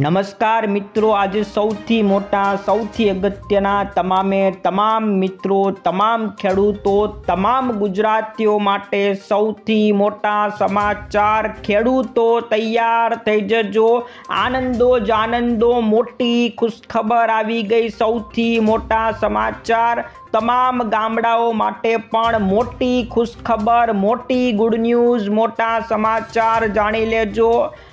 નમસ્કાર મિત્રો, આજે સૌથી મોટા, સૌથી અગત્યના તમામે તમામ મિત્રો, તમામ ખેડૂતો, તમામ ગુજરાતીઓ માટે સૌથી મોટા સમાચાર ખેડૂતો તૈયાર થઈ જજો. આનંદો જ આનંદો મોટી ખુશખબર આવી ગઈ સૌથી મોટા સમાચાર. તમામ ગામડાઓ માટે પણ મોટી ખુશખબર, મોટી ગુડ ન્યૂઝ, મોટા સમાચાર જાણી લેજો.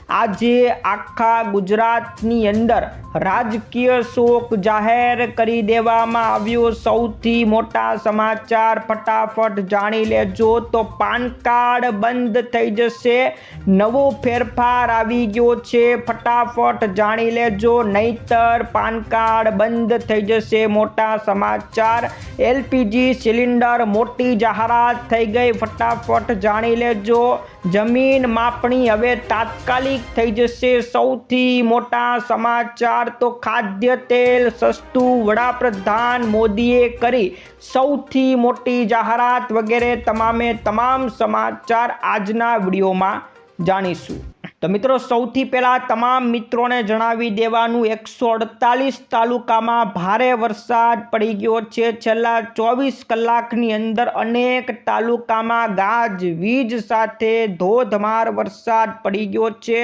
આજે આખા ગુજરાતની અંદર રાજકીય શોક જાહેર કરી દેવામાં આવ્યો. સૌથી મોટા સમાચાર ફટાફટ જાણી લેજો તો પાન કાર્ડ બંધ થઈ જશે. નવો ફેરફાર આવી ગયો છે. ફટાફટ જાણી લેજો. નહીતર પાન કાર્ડ બંધ થઈ જશે. મોટા સમાચાર. એલપીજી સિલિન્ડર મોટી જાહેરાત થઈ ગઈ. ફટાફટ જાણી લેજો. જમીન માપણી હવે તાત્કાલિક થઈ જશે. સૌથી મોટા સમાચાર તો ખાદ્ય તેલ સસ્તું વડાપ્રધાન મોદીએ કરી. સૌથી મોટી જાહેરાત વગેરે તમામે તમામ સમાચાર આજના વિડીયોમાં જાણીશું. તો મિત્રો, સૌથી પહેલાં તમામ મિત્રોને જણાવી દેવાનું, એકસો અડતાલીસ તાલુકામાં ભારે વરસાદ પડી ગયો છે. છેલ્લા ચોવીસ કલાકની અંદર અનેક તાલુકામાં ગાજ, વીજ સાથે ધોધમાર વરસાદ પડી ગયો છે.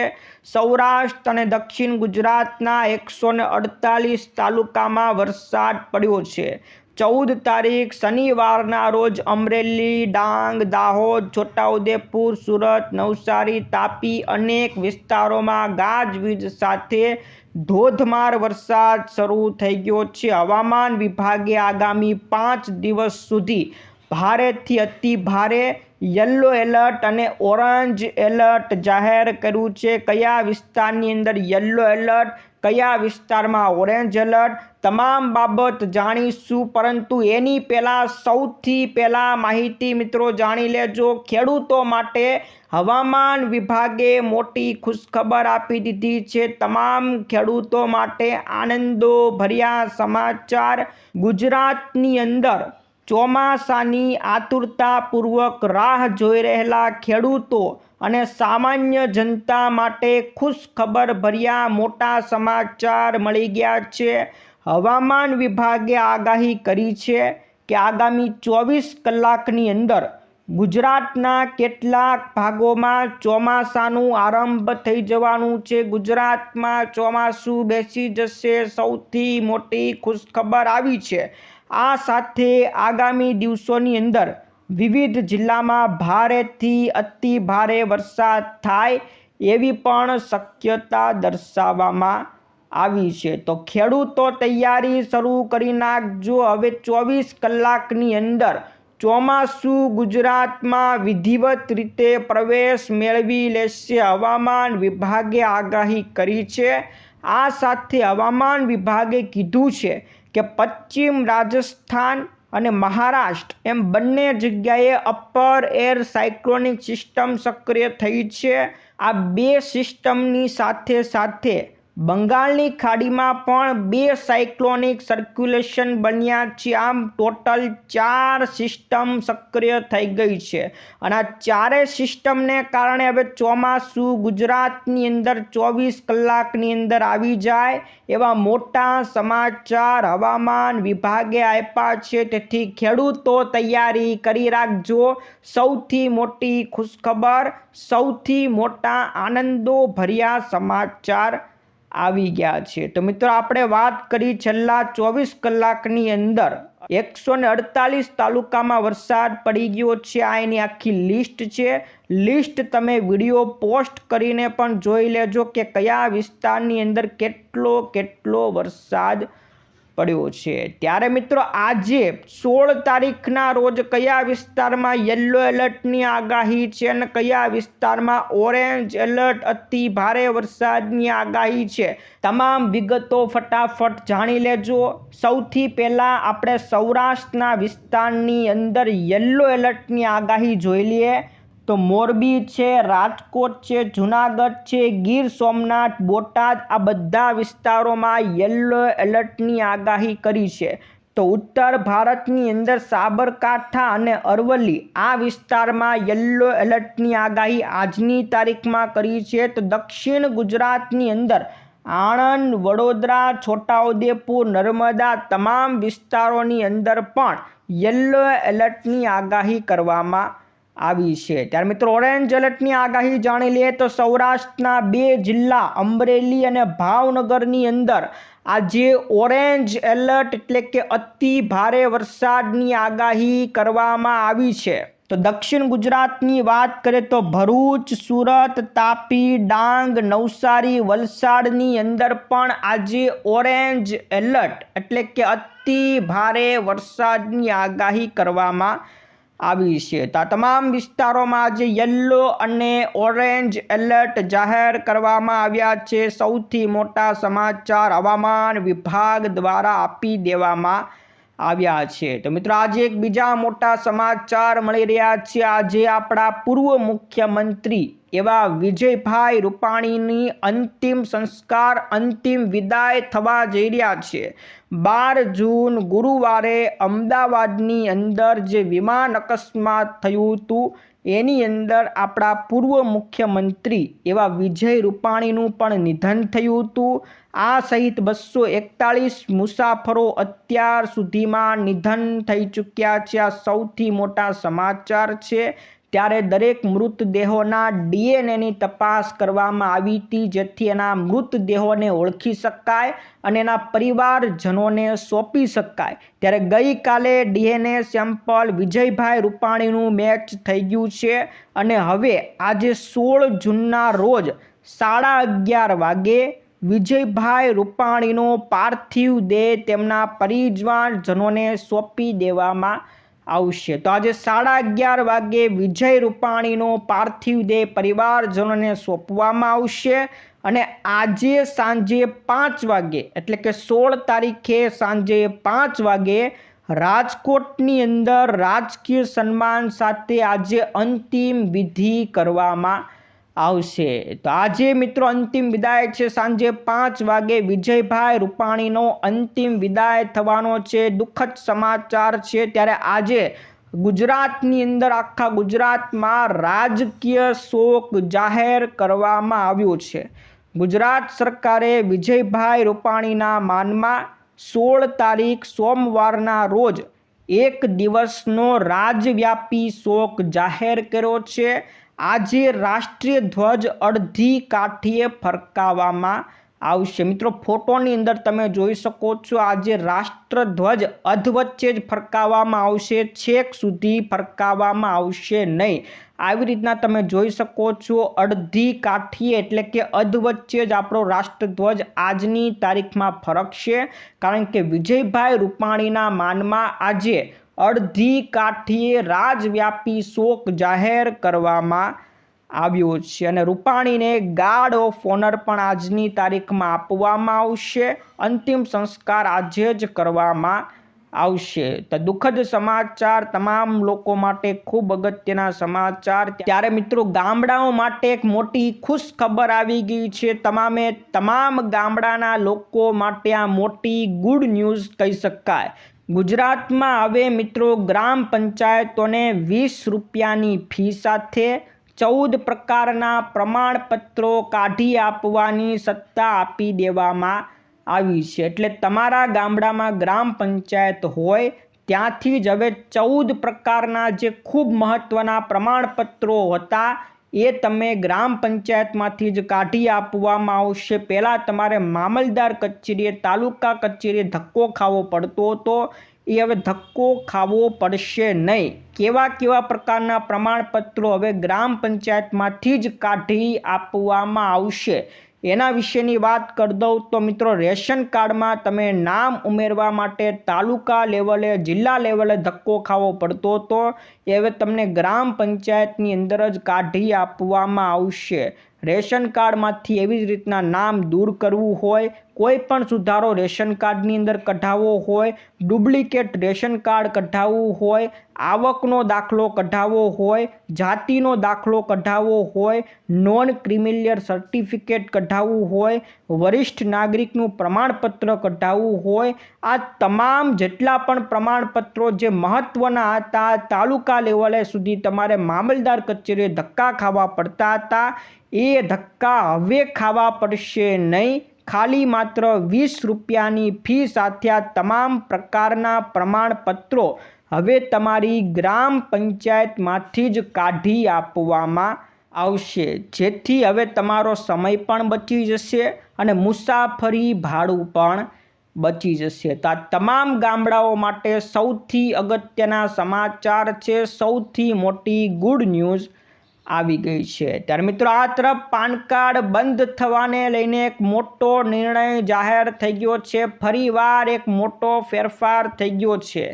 સૌરાષ્ટ્ર અને દક્ષિણ ગુજરાતના એકસો અડતાલીસ તાલુકામાં વરસાદ પડ્યો છે. ચૌદ તારીખ શનિવારના રોજ અમરેલી, ડાંગ, દાહોદ, છોટાઉદેપુર, સુરત, નવસારી, તાપી અનેક વિસ્તારોમાં ગાજવીજ સાથે ધોધમાર વરસાદ શરૂ થઈ ગયો છે. હવામાન વિભાગે આગામી પાંચ દિવસ સુધી ભારેથી અતિ ભારે યલો એલર્ટ અને ઓરેન્જ એલર્ટ જાહેર કર્યું છે. કયા વિસ્તારની અંદર યલો એલર્ટ કયા વિસ્તારમાં ઓરેન્જ એલર્ટ? તમામ બાબત જાણીશું, પરંતુ એની પહેલાં સૌથી પહેલાં માહિતી મિત્રો જાણી લેજો. ખેડૂતો માટે હવામાન વિભાગે મોટી ખુશખબર આપી દીધી છે. તમામ ખેડૂતો માટે આનંદો ભર્યા સમાચાર ગુજરાતની અંદર. ચોમાસાની આતુરતાપૂર્વક રાહ જોઈ રહેલા ખેડૂતો અને સામાન્ય જનતા માટે ખુશખબર ભર્યા મોટા સમાચાર મળી ગયા છે. હવામાન વિભાગે આગાહી કરી છે કે આગામી ચોવીસ કલાકની અંદર ગુજરાતના કેટલાક ભાગોમાં ચોમાસાનું આરંભ થઈ જવાનું છે. ગુજરાતમાં ચોમાસું બેસી જશે. સૌથી મોટી ખુશખબર આવી છે. આ સાથે આગામી દિવસોની અંદર વિવિધ જિલ્લામાં ભારેથી અતિ ભારે વરસાદ થાય એવી પણ શક્યતા દર્શાવવામાં આવી છે. તો ખેડૂતો તૈયારી શરૂ કરી નાખજો. હવે ચોવીસ કલાકની અંદર ચોમાસું ગુજરાતમાં વિધિવત રીતે પ્રવેશ મેળવી લેશે. હવામાન વિભાગે આગાહી કરી છે. આ સાથે હવામાન વિભાગે કીધું છે કે પશ્ચિમ રાજસ્થાન અને મહારાષ્ટ્ર, એમ બંને જગ્યાએ અપર એર સાયક્લોનિક સિસ્ટમ સક્રિય થઈ છે. આ બે સિસ્ટમની સાથે સાથે બંગાળની ખાડીમાં પણ બે સાયક્લોનિક સર્ક્યુલેશન બન્યા છે. આમ ટોટલ ચાર સિસ્ટમ સક્રિય થઈ ગઈ છે અને આ ચારેય સિસ્ટમને કારણે હવે ચોમાસું ગુજરાતની અંદર ચોવીસ કલાકની અંદર આવી જાય એવા મોટા સમાચાર હવામાન વિભાગે આપ્યા છે. તેથી ખેડૂતો તૈયારી કરી રાખજો. સૌથી મોટી ખુશખબર, સૌથી મોટા આનંદો ભર્યા સમાચાર આવી ગયા છે. તો મિત્રો, આપણે વાત કરી છેલ્લા ચોવીસ કલાકની અંદર એકસો ને અડતાલીસ તાલુકામાં વરસાદ પડી ગયો છે. આ એની આખી લિસ્ટ છે. લિસ્ટ તમે વીડિયો પોસ્ટ કરીને પણ જોઈ લેજો કે કયા વિસ્તારની અંદર કેટલો કેટલો વરસાદ પડ્યો છે. ત્યારે મિત્રો આજે સોળ તારીખના રોજ કયા વિસ્તારમાં યલો એલર્ટની આગાહી છે અને કયા વિસ્તારમાં ઓરેન્જ એલર્ટ અતિ ભારે વરસાદની આગાહી છે? તમામ વિગતો ફટાફટ જાણી લેજો. સૌથી પહેલાં આપણે સૌરાષ્ટ્રના વિસ્તારની અંદર યલો એલર્ટની આગાહી જોઈ લઈએ. તો મોરબી છે, રાજકોટ છે, જુનાગઢ છે, ગીર સોમનાથ, બોટાદ આ બધા વિસ્તારોમાં યલો એલર્ટની આગાહી કરી છે. તો ઉત્તર ભારતની અંદર સાબરકાંઠા અને અરવલ્લી આ વિસ્તારમાં યલો એલર્ટની આગાહી આજની તારીખમાં કરી છે. તો દક્ષિણ ગુજરાતની અંદર આણંદ, વડોદરા, છોટાઉદેપુર, નર્મદા તમામ વિસ્તારોની અંદર પણ યલો એલર્ટની આગાહી કરવામાં આવી છે. ત્યારે મિત્રો ઓરેન્જ એલર્ટની આગાહી જાણી લઈએ તો સૌરાષ્ટ્રના બે જિલ્લા, અમરેલી અને ભાવનગરની અંદર આજે ઓરેન્જ એલર્ટ એટલે કે અતિ ભારે વરસાદની આગાહી કરવામાં આવી છે. તો દક્ષિણ ગુજરાતની વાત કરીએ તો ભરૂચ, સુરત, તાપી, ડાંગ, નવસારી, વલસાડની અંદર પણ આજે ઓરેન્જ એલર્ટ એટલે કે અતિ ભારે વરસાદની આગાહી કરવામાં આવી છે. તો તમામ વિસ્તારોમાં આજે યલો અને ઓરેન્જ એલર્ટ જાહેર કરવામાં આવ્યા છે. સૌથી મોટા સમાચાર હવામાન વિભાગ દ્વારા આપી દેવામાં આવ્યા છે. તો મિત્રો આજે એક બીજા મોટા સમાચાર મળી રહ્યા છે. આજે આપણા પૂર્વ મુખ્યમંત્રી એવા વિજયભાઈ રૂપાણીની અંતિમ સંસ્કાર, અંતિમ વિદાય થવા જઈ રહ્યા છે. બાર જૂન ગુરુવારે અમદાવાદની અંદર જે વિમાન અકસ્માત થયું હતું એની અંદર આપણા પૂર્વ મુખ્યમંત્રી એવા વિજય રૂપાણીનું પણ નિધન થયું હતું. આ સહિત બસો એકતાળીસ મુસાફરો અત્યાર સુધીમાં નિધન થઈ ચૂક્યા છે. આ સૌથી મોટા સમાચાર છે. ત્યારે દરેક મૃતદેહોના ડીએનએની તપાસ કરવામાં આવી હતી, જેથી એના મૃતદેહોને ઓળખી શકાય અને એના પરિવારજનોને સોંપી શકાય. ત્યારે ગઈકાલે ડીએનએ સેમ્પલ વિજયભાઈ રૂપાણીનું મેચ થઈ ગયું છે અને હવે આજે સોળ જૂનના રોજ સાડા અગિયાર વાગે વિજયભાઈ રૂપાણીનો પાર્થિવ દેહ તેમના પરિવારજનોને સોંપી દેવામાં આવશે. તો આજે સાડા અગિયાર વાગ્યે વિજય રૂપાણીનો પાર્થિવ દેહ પરિવારજનોને સોંપવામાં આવશે અને આજે સાંજે પાંચ વાગે એટલે કે સોળ તારીખે સાંજે પાંચ વાગે રાજકોટની અંદર રાજકીય સન્માન સાથે આજે અંતિમ વિધિ કરવામાં આવશે. તો આજે મિત્રો અંતિમ વિદાય છે. સાંજે પાંચ વાગે વિજયભાઈ રૂપાણીનો અંતિમ વિદાય થવાનો છે. દુઃખદ સમાચાર છે. ત્યારે આજે ગુજરાતની અંદર, આખા ગુજરાતમાં રાજકીય શોક જાહેર કરવામાં આવ્યો છે. ગુજરાત સરકારે વિજયભાઈ રૂપાણીના માનમાં સોળ તારીખ, સોમવારના રોજ એક દિવસનો રાજવ્યાપી શોક જાહેર કર્યો છે. આજે રાષ્ટ્રીય ધ્વજ અડધી કાઠીએ ફરકાવવામાં આવશે. મિત્રો, ફોટોની અંદર તમે જોઈ શકો છો, આજે રાષ્ટ્રધ્વજ અધવચ્ચે જ ફરકાવવામાં આવશે. છેક સુધી ફરકાવવામાં આવશે નહીં. આવી રીતના તમે જોઈ શકો છો, અડધી કાઠીએ એટલે કે અધવચ્ચે જ આપણો રાષ્ટ્રધ્વજ આજની તારીખમાં ફરકશે. કારણ કે વિજયભાઈ રૂપાણીના માનમાં આજે અડધી કાઠીએ રાજવ્યાપી શોક જાહેર કરવામાં આવ્યો છે અને રૂપાણીને ગાર્ડ ઓફ ઓનર પણ આજની તારીખમાં આપવામાં આવશે. અંતિમ સંસ્કાર આજે જ કરવામાં આવશે. તો દુઃખદ સમાચાર તમામ લોકો માટે ખૂબ અગત્યના સમાચાર. ત્યારે મિત્રો ગામડાઓ માટે એક મોટી ખુશ ખબર આવી ગઈ છે. તમામે તમામ ગામડાના લોકો માટે આ મોટી ગુડ ન્યૂઝ કહી શકાય. ગુજરાતમાં હવે મિત્રો ગ્રામ પંચાયતોને વીસ રૂપિયાની ફી સાથે ચૌદ પ્રકારના પ્રમાણપત્રો કાઢી આપવાની સત્તા આપી દેવામાં આવી છે. એટલે તમારા ગામડામાં ગ્રામ પંચાયત હોય, ત્યાંથી જ હવે ચૌદ પ્રકારના જે ખૂબ મહત્ત્વના પ્રમાણપત્રો હતા એ તમે ગ્રામ પંચાયતમાંથી જ કાઢી આપવામાં આવશે. પહેલાં તમારે મામલદાર કચેરીએ, તાલુકા કચેરીએ ધક્કો ખાવો પડતો હતો. એ હવે ધક્કો ખાવો પડશે નહીં. કેવા કેવા પ્રકારના પ્રમાણપત્રો હવે ગ્રામ પંચાયતમાંથી જ કાઢી આપવામાં આવશે? એના વિશેની વાત કરી દઉં તો મિત્રો રેશન કાર્ડમાં તમે નામ ઉમેરવા માટે તાલુકા લેવલે, જિલ્લા લેવલે ધક્કો ખાવો પડતો હતો હવે તમને ગ્રામ પંચાયતની અંદર જ કાઢી આપવામાં આવશે. રેશન કાર્ડમાંથી એવી જ રીતના નામ દૂર કરવું હોય કોઈ પણ સુધારો રેશન કાર્ડની અંદર કઢાવવો હોય, ડુપ્લિકેટ રેશન કાર્ડ કઢાવવું હોય, આવકનો દાખલો કઢાવવો હોય, જાતિનો દાખલો કઢાવવો હોય, નોન ક્રિમિલિયર સર્ટિફિકેટ કઢાવવું હોય, વરિષ્ઠ નાગરિકનું પ્રમાણપત્ર કઢાવવું હોય, આ તમામ જેટલા પણ પ્રમાણપત્રો જે મહત્ત્વના હતા, તાલુકા લેવલે સુધી તમારે મામલદાર કચેરીએ ધક્કા ખાવા પડતા હતા. એ ધક્કા હવે ખાવા પડશે નહીં. ખાલી માત્ર વીસ રૂપિયાની ફી સાથે તમામ પ્રકારના પ્રમાણપત્રો હવે તમારી ગ્રામ પંચાયતમાંથી જ કાઢી આપવામાં આવશે. જેથી હવે તમારો સમય પણ બચી જશે અને મુસાફરી ભાડું પણ બચી જશે. તો આ તમામ ગામડાઓ માટે સૌથી અગત્યના સમાચાર છે સૌથી મોટી ગુડ ન્યૂઝ આવી ગઈ છે. ત્યારે મિત્રો આ તરફ પાન કાર્ડ બંધ થવાને લઈને એક મોટો નિર્ણય જાહેર થઈ ગયો છે. ફરીવાર એક મોટો ફેરફાર થઈ ગયો છે.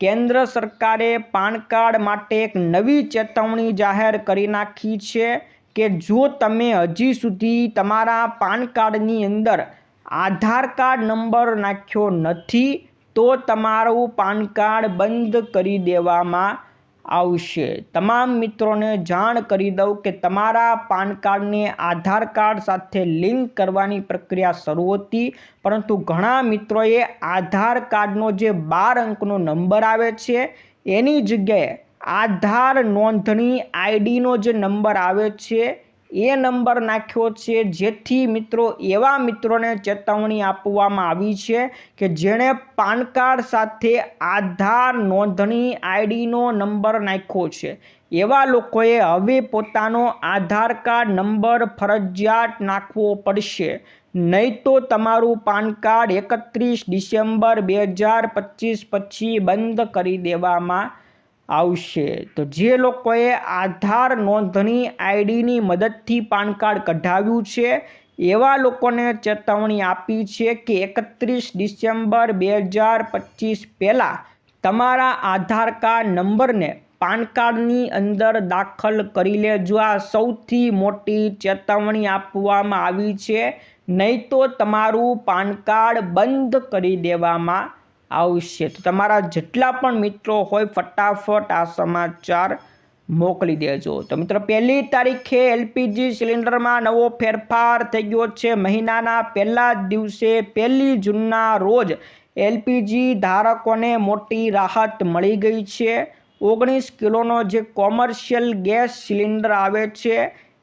કેન્દ્ર સરકારે પાન કાર્ડ માટે એક નવી ચેતવણી જાહેર કરી નાખી છે કે જો તમે હજી સુધી તમારા પાન કાર્ડની અંદર આધાર કાર્ડ નંબર નાખ્યો નથી, તો તમારું પાન કાર્ડ બંધ કરી દેવામાં આવશે. તમામ મિત્રોને જાણ કરી દઉં કે તમારા પાન કાર્ડને આધાર કાર્ડ સાથે લિંક કરવાની પ્રક્રિયા શરૂ હતી, પરંતુ ઘણા મિત્રોએ આધાર કાર્ડનો જે બાર અંકનો નંબર આવે છે, એની જગ્યાએ આધાર નોંધણી આઈડીનો જે નંબર આવે છે એ નંબર નાખ્યો છે. જેથી મિત્રો એવા મિત્રોને ચેતવણી આપવામાં આવી છે કે જેણે પાન કાર્ડ સાથે આધાર નોંધણી આઈડીનો નંબર નાખ્યો છે. એવા લોકોએ હવે પોતાનો આધાર કાર્ડ નંબર ફરજિયાત નાખવો પડશે. નહીં તો તમારું પાન કાર્ડ એકત્રીસ ડિસેમ્બર બે હજાર પચીસ પછી બંધ કરી દેવામાં આવશે. તો જે લોકોએ આધાર નોંધણી આઈડીની મદદથી પાન કાર્ડ કઢાવ્યું છે, એવા લોકોને ચેતવણી આપી છે કે એકત્રીસ ડિસેમ્બર બે હજાર પચીસ પહેલાં તમારા આધાર કાર્ડ નંબરને પાન કાર્ડની અંદર દાખલ કરી લેજો. આ સૌથી મોટી ચેતવણી આપવામાં આવી છે. નહીં તો તમારું પાન કાર્ડ બંધ કરી દેવામાં આવશે. તો તમારા જેટલા પણ મિત્રો હોય, ફટાફટ આ સમાચાર મોકલી દેજો. તો મિત્રો, પહેલી તારીખે એલપીજી સિલિન્ડરમાં નવો ફેરફાર થઈ ગયો છે. મહિનાના પહેલા દિવસે, પહેલી જૂનના રોજ એલપીજી ધારકોને મોટી રાહત મળી ગઈ છે. ઓગણીસ કિલોનો જે કોમર્શિયલ ગેસ સિલિન્ડર આવે છે,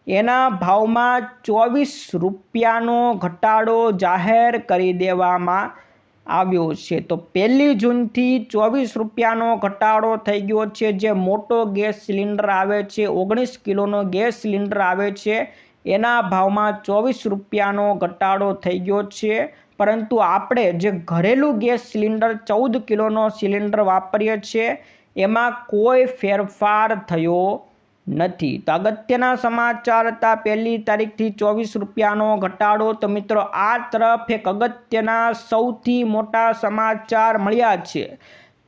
એના ભાવમાં ચોવીસ રૂપિયાનો ઘટાડો જાહેર કરી દેવામાં આવ્યો છે. તો પહેલી જૂનથી ચોવીસ રૂપિયાનો ઘટાડો થઈ ગયો છે. જે મોટો ગેસ સિલિન્ડર આવે છે, ઓગણીસ કિલોનો ગેસ સિલિન્ડર આવે છે, એના ભાવમાં ચોવીસ રૂપિયાનો ઘટાડો થઈ ગયો છે. પરંતુ આપણે જે ઘરેલું ગેસ સિલિન્ડર ચૌદ કિલોનો સિલિન્ડર વાપરીએ છીએ, એમાં કોઈ ફેરફાર થયો નથી. તો અગત્યના સમાચાર હતા. પહેલી તારીખથી ચોવીસ રૂપિયાનો ઘટાડો. તો મિત્રો, આ તરફ એક અગત્યના સૌથી મોટા સમાચાર મળ્યા છે.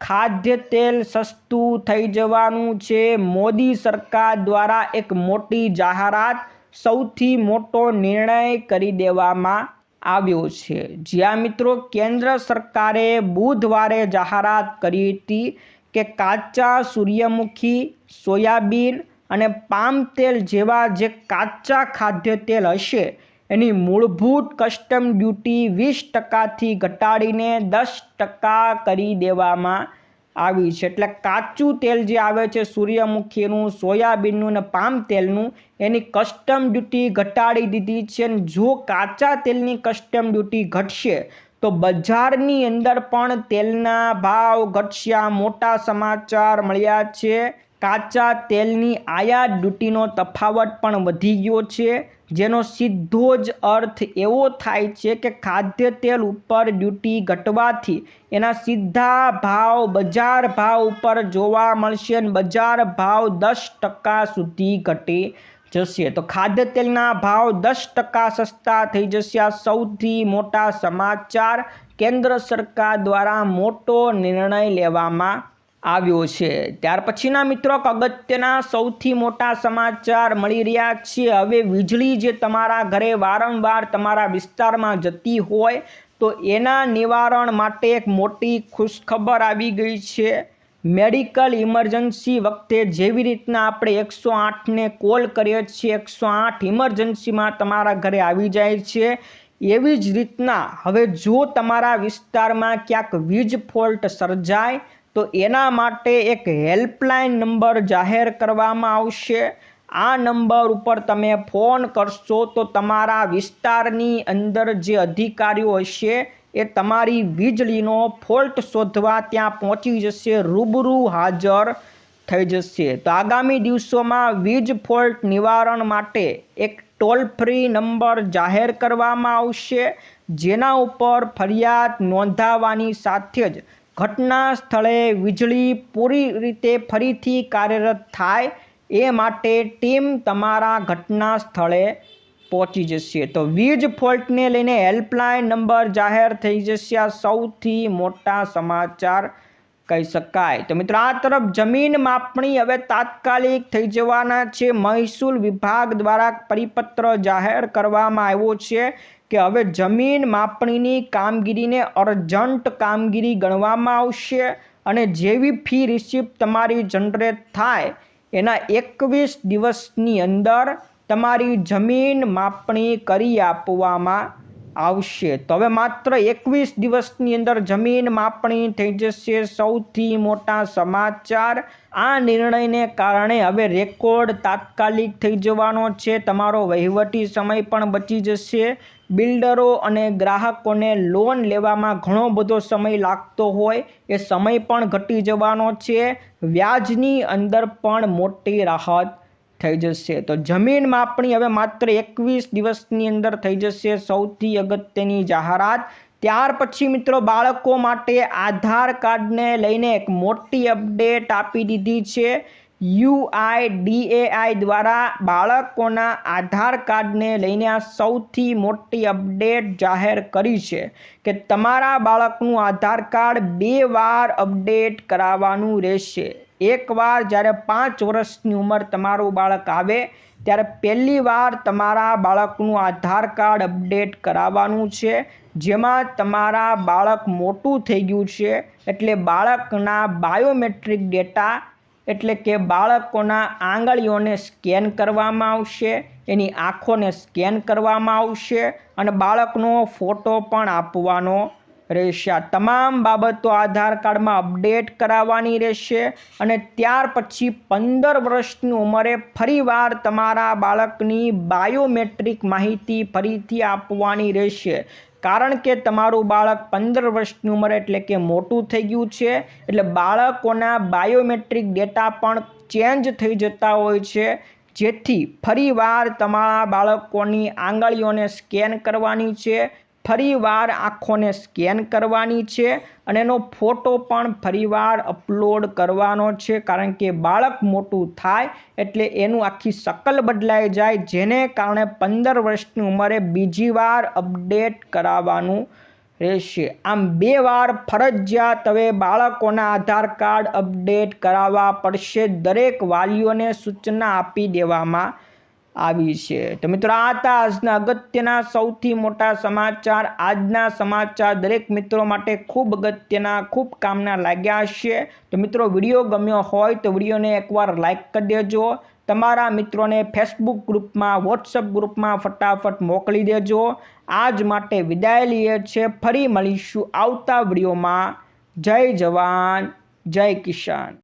ખાદ્ય તેલ સસ્તું થઈ જવાનું છે. મોદી સરકાર દ્વારા એક મોટી જાહેરાત સૌથી મોટો નિર્ણય કરી દેવામાં આવ્યો છે. જ્યાં મિત્રો, કેન્દ્ર સરકારે બુધવારે જાહેરાત કરી હતી કે કાચા સૂર્યમુખી, સોયાબીન અને પામ તેલ જેવા જે કાચા ખાદ્ય તેલ હશે, એની મૂળભૂત કસ્ટમ ડ્યુટી વીસ ટકાથી ઘટાડીને દસ ટકા કરી દેવામાં આવી છે. એટલે કાચું તેલ જે આવે છે, સૂર્યમુખીનું, સોયાબીનનું અને પામ તેલનું, એની કસ્ટમ ડ્યુટી ઘટાડી દીધી છે અને જો કાચા તેલની કસ્ટમ ડ્યુટી ઘટશે, તો બજારની અંદર પણ તેલના ભાવ ઘટશ્યા મોટા સમાચાર મળ્યા છે. કાચા તેલની આયાત ડ્યુટીનો તફાવત પણ વધી ગયો છે, જેનો સીધો જ અર્થ એવો થાય છે કે ખાદ્ય તેલ ઉપર ડ્યુટી ઘટવાથી એના સીધા ભાવ, બજાર ભાવ ઉપર જોવા મળશે અને બજાર ભાવ દસ ટકા સુધી ઘટે જશે. તો ખાદ્ય તેલના ભાવ દસ ટકા સસ્તા થઈ જશે. આ સૌથી મોટા સમાચાર કેન્દ્ર સરકાર દ્વારા મોટો નિર્ણય લેવામાં આવ્યો છે. ત્યાર પછીના મિત્રો અગત્યના સૌથી મોટા સમાચાર મળી રહ્યા છે. હવે વીજળી જે તમારા ઘરે વારંવાર તમારા વિસ્તારમાં જતી હોય તો એના નિવારણ માટે એક મોટી ખુશખબર આવી ગઈ છે. મેડિકલ ઇમરજન્સી વખતે જેવી રીતના આપણે એકસો આઠને કોલ કરીએ છીએ, એકસો આઠ ઇમરજન્સીમાં તમારા ઘરે આવી જાય છે. એવી જ રીતના હવે જો તમારા વિસ્તારમાં ક્યાંક વીજ ફોલ્ટ સર્જાય તો એના માટે એક હેલ્પલાઇન નંબર જાહેર કરવામાં આવશે. આ નંબર ઉપર તમે ફોન કરશો તો તમારા વિસ્તારની અંદર જે અધિકારીઓ હશે એ તમારી વીજળીનો ફોલ્ટ શોધવા ત્યાં પહોંચી જશે, રૂબરૂ હાજર થઈ જશે. તો આગામી દિવસોમાં વીજ ફોલ્ટ નિવારણ માટે એક ટોલ ફ્રી નંબર જાહેર કરવામાં આવશે, જેના ઉપર ફરિયાદ નોંધાવવાની સાથે જ ઘટના સ્થળે વીજળી પૂરી રીતે ફરીથી કાર્યરત થાય એ માટે ટીમ તમારા ઘટના સ્થળે પહોંચી જશે. તો વીજ ફોલ્ટને લઈને હેલ્પલાઇન નંબર જાહેર થઈ જશે. આ સૌથી મોટા સમાચાર કહી શકાય. તો મિત્રો, આ તરફ જમીન માપણી હવે તાત્કાલિક થઈ જવાના છે. મહેસૂલ વિભાગ દ્વારા પરિપત્ર જાહેર કરવામાં આવ્યો છે કે હવે જમીન માપણીની કામગીરીને અર્જન્ટ કામગીરી ગણવામાં આવશે અને જેવી ફી રિસિપ્ટ તમારી જનરેટ થાય એના એકવીસ દિવસની અંદર તમારી જમીન માપણી કરી આપવામાં આવશે. તો હવે માત્ર એકવીસ દિવસની અંદર જમીન માપણી થઈ જશે. સૌથી મોટા સમાચાર, આ નિર્ણયને કારણે હવે રેકોર્ડ તાત્કાલિક થઈ જવાનો છે. તમારો વહીવટી સમય પણ બચી જશે. બિલ્ડરો અને ગ્રાહકોને લોન લેવામાં ઘણો બધો સમય લાગતો હોય. એ સમય પણ ઘટી જવાનો છે. વ્યાજની અંદર પણ મોટી રાહત થઈ જશે. તો જમીન માપણી હવે માત્ર એકવીસ દિવસની અંદર થઈ જશે. સૌથી અગત્યની જાહેરાત. ત્યાર પછી મિત્રો બાળકો માટે આધાર કાર્ડને લઈને એક મોટી અપડેટ આપી દીધી છે. યુઆઈડીએઆઈ દ્વારા બાળકોના આધાર કાર્ડને લઈને આ સૌથી મોટી અપડેટ જાહેર કરી છે કે તમારા બાળકનું આધાર કાર્ડ બે વાર અપડેટ કરાવવાનું રહેશે. એકવાર જ્યારે પાંચ વર્ષની ઉંમર તમારું બાળક આવે, ત્યારે પહેલી વાર તમારા બાળકનું આધાર કાર્ડ અપડેટ કરાવવાનું છે. જેમાં તમારા બાળક મોટું થઈ ગયું છે, એટલે બાળકના બાયોમેટ્રિક ડેટા, એટલે કે બાળકોના આંગળીઓને સ્કેન કરવામાં આવશે, એની આંખોને સ્કેન કરવામાં આવશે અને બાળકનો ફોટો પણ આપવાનો રહેશે. તમામ બાબતો આધાર કાર્ડમાં અપડેટ કરાવવાની રહેશે અને ત્યાર પછી પંદર વર્ષની ઉંમરે ફરીવાર તમારા બાળકની બાયોમેટ્રિક માહિતી ફરીથી આપવાની રહેશે. કારણ કે તમારું બાળક પંદર વર્ષની ઉંમરે એટલે કે મોટું થઈ ગયું છે, એટલે બાળકોના બાયોમેટ્રિક ડેટા પણ ચેન્જ થઈ જતા હોય છે. જેથી ફરીવાર તમારા બાળકોની આંગળીઓને સ્કેન કરવાની છે ફરીવાર આંખોને સ્કેન કરવાની છે અને એનો ફોટો પણ ફરીવાર અપલોડ કરવાનો છે કારણ કે બાળક મોટું થાય એટલે એનું આખી શકલ બદલાઈ જાય, જેને કારણે પંદર વર્ષની ઉંમરે બીજી વાર અપડેટ કરાવવાનું રહેશે. આમ બે વાર ફરજિયાત હવે બાળકોના આધાર કાર્ડ અપડેટ કરાવવા પડશે. દરેક વાલીઓને સૂચના આપી દેવામાં આવી છે. તો મિત્રો, આ હતા આજના અગત્યના સૌથી મોટા સમાચાર. આજના સમાચાર દરેક મિત્રો માટે ખૂબ અગત્યના, ખૂબ કામના લાગ્યા હશે. તો મિત્રો, વીડિયો ગમ્યો હોય તો વિડીયોને એકવાર લાઇક કરી દેજો. તમારા મિત્રોને ફેસબુક ગ્રુપમાં વોટ્સઅપ ગ્રુપમાં ફટાફટ મોકલી દેજો. આજ માટે વિદાય લઈએ છે ફરી મળીશું આવતા વિડીયોમાં. જય જવાન, જય કિસાન.